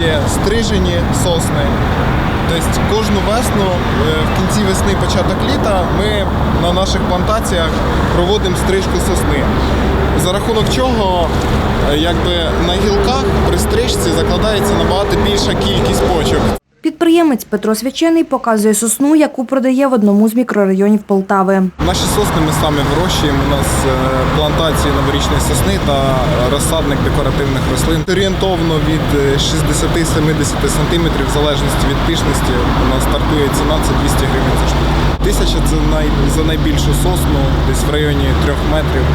Є стрижені сосни. Тобто кожну весну, е, в кінці весни, початок літа, ми на наших плантаціях проводимо стрижку сосни. За рахунок чого е, якби, на гілках при стрижці закладається набагато більша кількість почок. Підприємець Петро Свячений показує сосну, яку продає в одному з мікрорайонів Полтави. Наші сосни ми самі вирощуємо. У нас е, плантації новорічної сосни та розсадник декоративних рослин. Орієнтовно від е, 60-70 сантиметрів, в залежності від пишності, у нас стартує ціна це 200 гривень за штуку. Тисяча це най, за найбільшу сосну, десь в районі 3 метрів.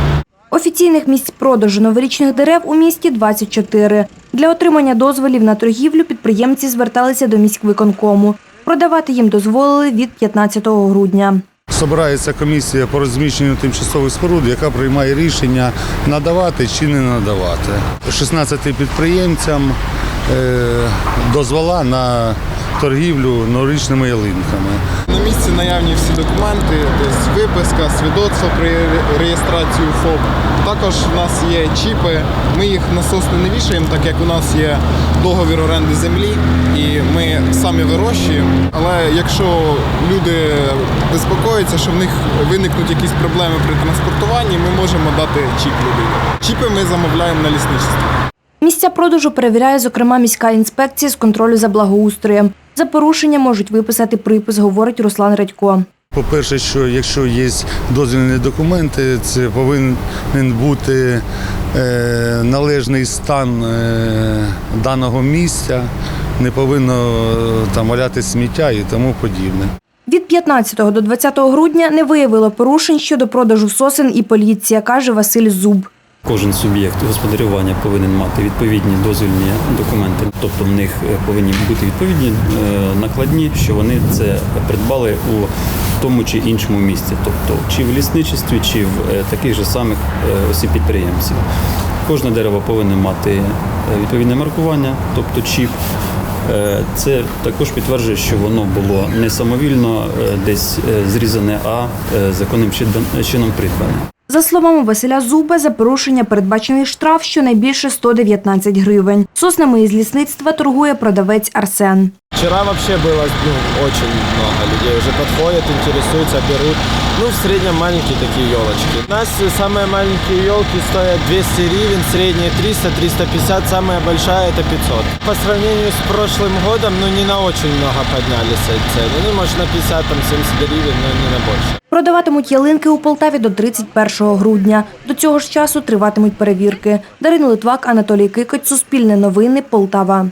Офіційних місць продажу новорічних дерев у місті 24. Для отримання дозволів на торгівлю підприємці зверталися до міськвиконкому. Продавати їм дозволили від 15 грудня. Собирається комісія по розміщенню тимчасових споруд, яка приймає рішення надавати чи не надавати. 16 підприємцям е, дозвола на торгівлю новорічними ялинками. На місці наявні всі документи, тобто виписка, свідоцтво про реєстрацію ФОП. Також у нас є чіпи. Ми їх на сосни не вішаємо, так як у нас є договір оренди землі і ми самі вирощуємо. Але якщо люди безпокоються, що в них виникнуть якісь проблеми при транспортуванні, ми можемо дати чіп людині. Чіпи ми замовляємо на лісничестві. Місця продажу перевіряє, зокрема, міська інспекція з контролю за благоустроєм. За порушення можуть виписати припис, говорить Руслан Радько. По-перше, що якщо є дозвільні документи, це повинен бути е, належний стан е, даного місця, не повинно е, там валяти сміття і тому подібне. Від 15 до 20 грудня не виявило порушень щодо продажу сосен і поліція, каже Василь Зуб. Кожен суб'єкт господарювання повинен мати відповідні дозвільні документи, тобто в них е, повинні бути відповідні е, накладні, що вони це придбали у тому чи іншому місці, тобто чи в лісничестві, чи в е, таких же самих осіб підприємців. Кожне дерево повинно мати відповідне маркування, тобто чіп. Це також підтверджує, що воно було не самовільно десь зрізане, а законним чином придбане. За словами Василя Зуба, за порушення передбачений штраф щонайбільше 119 гривень. Соснами із лісництва торгує продавець Арсен. Вчера вообще было ну, очень много людей уже подходят, интересуются, берут. Ну, в среднем маленькие такие елочки. У нас э, самые маленькие елки стоят 200 гривен, средние 300-350, самая большая это 500. По сравнению с прошлым годом, ну, не на очень много поднялись эти цены. Ну, может, на 50, там, 70 гривен, но не на больше. Продаватимуть ялинки у Полтаві до 31 грудня. До цього ж часу триватимуть перевірки. Дарина Литвак, Анатолій Кикоть, Суспільне новини, Полтава.